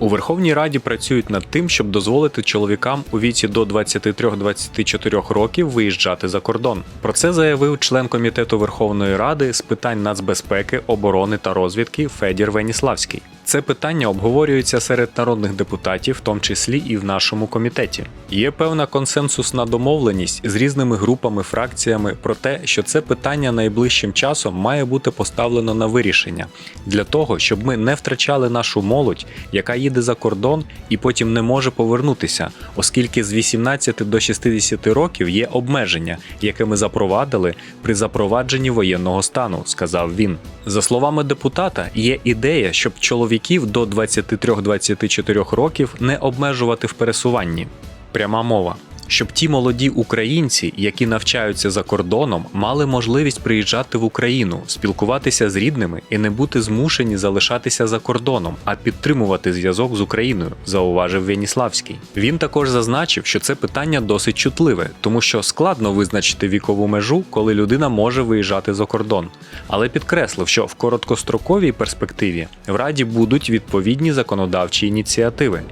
У Верховній Раді працюють над тим, щоб дозволити чоловікам у віці до 23-24 років виїжджати за кордон. Про це заявив член комітету Верховної Ради з питань нацбезпеки, оборони та розвідки Федір Веніславський. Це питання обговорюється серед народних депутатів, в тому числі і в нашому комітеті. Є певна консенсусна домовленість з різними групами, фракціями про те, що це питання найближчим часом має бути поставлено на вирішення для того, щоб ми не втрачали нашу молодь, яка їде за кордон і потім не може повернутися, оскільки з 18 до 60 років є обмеження, яке ми запровадили при запровадженні воєнного стану, сказав він. За словами депутата, є ідея, щоб чоловіків до 23-24 років не обмежувати в пересуванні. Пряма мова. Щоб ті молоді українці, які навчаються за кордоном, мали можливість приїжджати в Україну, спілкуватися з рідними і не бути змушені залишатися за кордоном, а підтримувати зв'язок з Україною, зауважив Веніславський. Він також зазначив, що це питання досить чутливе, тому що складно визначити вікову межу, коли людина може виїжджати за кордон. Але підкреслив, що в короткостроковій перспективі в Раді будуть відповідні законодавчі ініціативи.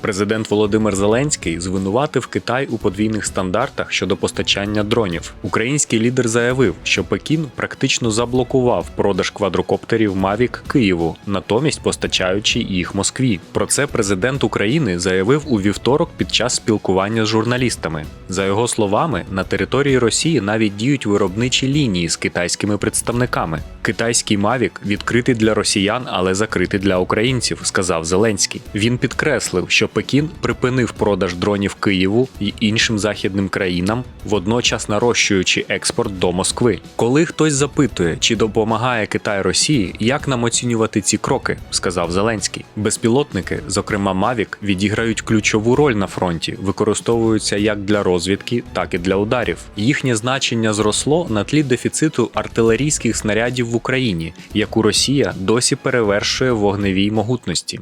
Президент Володимир Зеленський звинуватив Китай у подвійних стандартах щодо постачання дронів. Український лідер заявив, що Пекін практично заблокував продаж квадрокоптерів Mavic Києву, натомість постачаючи їх Москві. Про це президент України заявив у вівторок під час спілкування з журналістами. За його словами, на території Росії навіть діють виробничі лінії з китайськими представниками. Китайський Mavic відкритий для росіян, але закритий для українців, сказав Зеленський. Він підкреслив, що Пекін припинив продаж дронів Києву і іншим західним країнам, водночас нарощуючи експорт до Москви. Коли хтось запитує, чи допомагає Китай Росії, як нам оцінювати ці кроки, сказав Зеленський. Безпілотники, зокрема Mavic, відіграють ключову роль на фронті, використовуються як для розвідки, так і для ударів. Їхнє значення зросло на тлі дефіциту артилерійських снарядів в Україні, яку Росія досі перевершує в вогневій могутності.